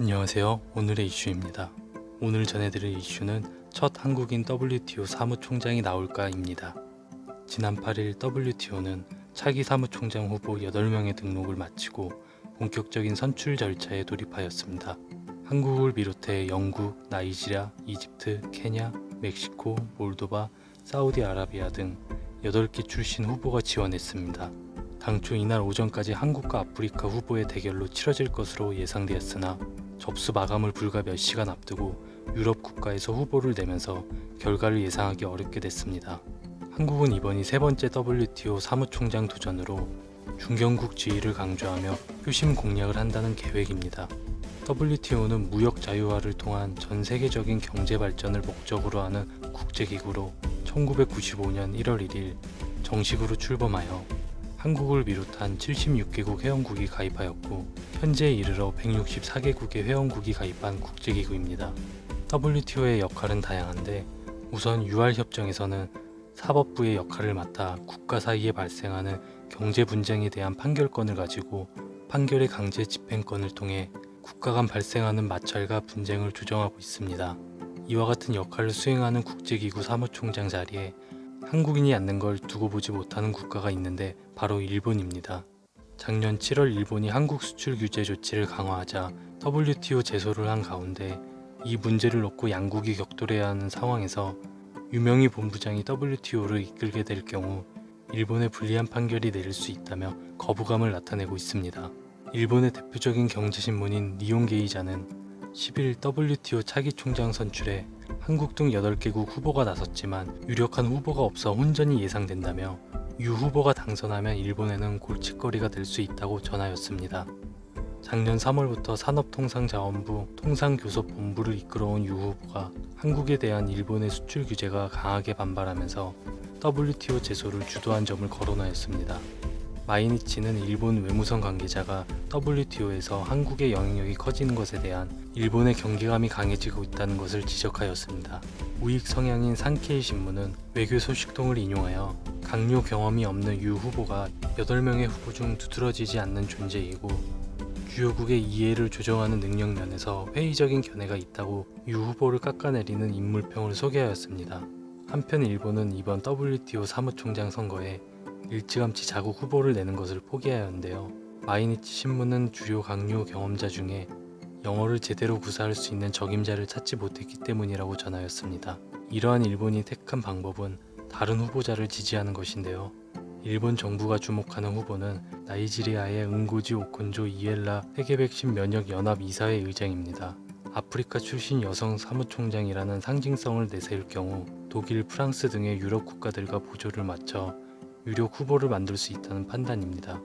안녕하세요. 오늘의 이슈입니다. 오늘 전해드릴 이슈는 첫 한국인 WTO 사무총장이 나올까입니다. 지난 8일 WTO는 차기 사무총장 후보 8명의 등록을 마치고 본격적인 선출 절차에 돌입하였습니다. 한국을 비롯해 영국, 나이지리아, 이집트, 케냐, 멕시코, 몰도바, 사우디아라비아 등 8개 출신 후보가 지원했습니다. 당초 이날 오전까지 한국과 아프리카 후보의 대결로 치러질 것으로 예상되었으나 접수 마감을 불과 몇 시간 앞두고 유럽 국가에서 후보를 내면서 결과를 예상하기 어렵게 됐습니다. 한국은 이번이 세 번째 WTO 사무총장 도전으로 중견국 지위를 강조하며 표심 공략을 한다는 계획입니다. WTO는 무역 자유화를 통한 전 세계적인 경제 발전을 목적으로 하는 국제기구로 1995년 1월 1일 정식으로 출범하여 한국을 비롯한 76개국 회원국이 가입하였고 현재에 이르러 164개국의 회원국이 가입한 국제기구입니다. WTO의 역할은 다양한데 우선 유알 협정에서는 사법부의 역할을 맡아 국가 사이에 발생하는 경제 분쟁에 대한 판결권을 가지고 판결의 강제 집행권을 통해 국가 간 발생하는 마찰과 분쟁을 조정하고 있습니다. 이와 같은 역할을 수행하는 국제기구 사무총장 자리에 한국인이 앉는 걸 두고 보지 못하는 국가가 있는데 바로 일본입니다. 작년 7월 일본이 한국 수출 규제 조치를 강화하자 WTO 제소를 한 가운데 이 문제를 놓고 양국이 격돌해야 하는 상황에서 유명희 본부장이 WTO를 이끌게 될 경우 일본에 불리한 판결이 내릴 수 있다며 거부감을 나타내고 있습니다. 일본의 대표적인 경제신문인 니온게이자는 10일 WTO 차기 총장 선출에 한국 등 8개국 후보가 나섰지만 유력한 후보가 없어 혼전이 예상된다며 유 후보가 당선하면 일본에는 골칫거리가 될 수 있다고 전하였습니다. 작년 3월부터 산업통상자원부 통상교섭본부를 이끌어온 유 후보가 한국에 대한 일본의 수출 규제가 강하게 반발하면서 WTO 제소를 주도한 점을 거론하였습니다. 마이니치는 일본 외무성 관계자가 WTO에서 한국의 영향력이 커지는 것에 대한 일본의 경계감이 강해지고 있다는 것을 지적하였습니다. 우익 성향인 산케이 신문은 외교 소식통을 인용하여 강요 경험이 없는 유 후보가 8명의 후보 중 두드러지지 않는 존재이고 주요국의 이해를 조정하는 능력 면에서 회의적인 견해가 있다고 유 후보를 깎아내리는 인물평을 소개하였습니다. 한편 일본은 이번 WTO 사무총장 선거에 일찌감치 자국 후보를 내는 것을 포기하였는데요. 마이니치 신문은 주요 강요 경험자 중에 영어를 제대로 구사할 수 있는 적임자를 찾지 못했기 때문이라고 전하였습니다. 이러한 일본이 택한 방법은 다른 후보자를 지지하는 것인데요. 일본 정부가 주목하는 후보는 나이지리아의 응고지 오콘조 이엘라 세계백신 면역 연합 이사회 의장입니다. 아프리카 출신 여성 사무총장이라는 상징성을 내세울 경우 독일, 프랑스 등의 유럽 국가들과 보조를 맞춰 유력 후보를 만들 수 있다는 판단입니다.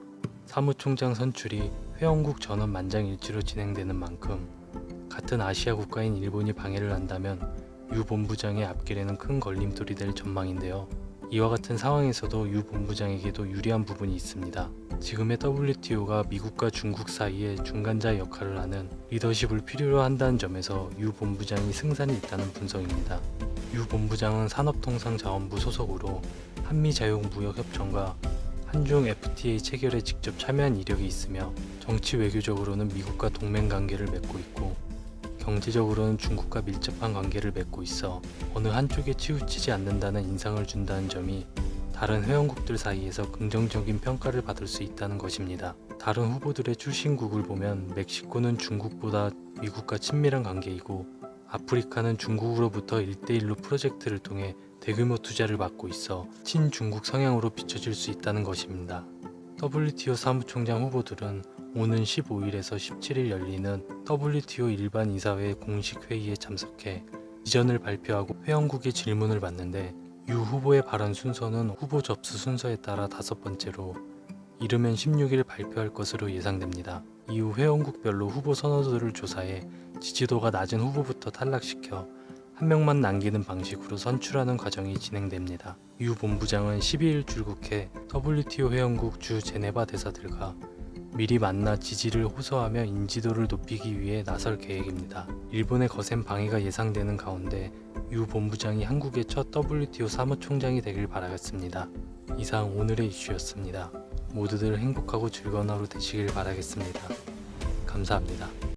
사무총장 선출이 회원국 전원 만장일치로 진행되는 만큼 같은 아시아 국가인 일본이 방해를 한다면 유 본부장의 앞길에는 큰 걸림돌이 될 전망인데요. 이와 같은 상황에서도 유 본부장에게도 유리한 부분이 있습니다. 지금의 WTO가 미국과 중국 사이에 중간자 역할을 하는 리더십을 필요로 한다는 점에서 유 본부장이 승산이 있다는 분석입니다. 유 본부장은 산업통상자원부 소속으로 한미 자유 무역 협정과 한중 FTA 체결에 직접 참여한 이력이 있으며 정치 외교적으로는 미국과 동맹 관계를 맺고 있고 경제적으로는 중국과 밀접한 관계를 맺고 있어 어느 한쪽에 치우치지 않는다는 인상을 준다는 점이 다른 회원국들 사이에서 긍정적인 평가를 받을 수 있다는 것입니다. 다른 후보들의 출신국을 보면 멕시코는 중국보다 미국과 친밀한 관계이고 아프리카는 중국으로부터 1대1로 프로젝트를 통해 대규모 투자를 받고 있어 친중국 성향으로 비춰질 수 있다는 것입니다. WTO 사무총장 후보들은 오는 15일에서 17일 열리는 WTO 일반 이사회 공식 회의에 참석해 이전을 발표하고 회원국의 질문을 받는데 유 후보의 발언 순서는 후보 접수 순서에 따라 다섯 번째로 이르면 16일 발표할 것으로 예상됩니다. 이후 회원국별로 후보 선호도를 조사해 지지도가 낮은 후보부터 탈락시켜 한 명만 남기는 방식으로 선출하는 과정이 진행됩니다. 유 본부장은 12일 출국해 WTO 회원국 주 제네바 대사들과 미리 만나 지지를 호소하며 인지도를 높이기 위해 나설 계획입니다. 일본의 거센 방해가 예상되는 가운데 유 본부장이 한국의 첫 WTO 사무총장이 되길 바라겠습니다. 이상 오늘의 이슈였습니다. 모두들 행복하고 즐거운 하루 되시길 바라겠습니다. 감사합니다.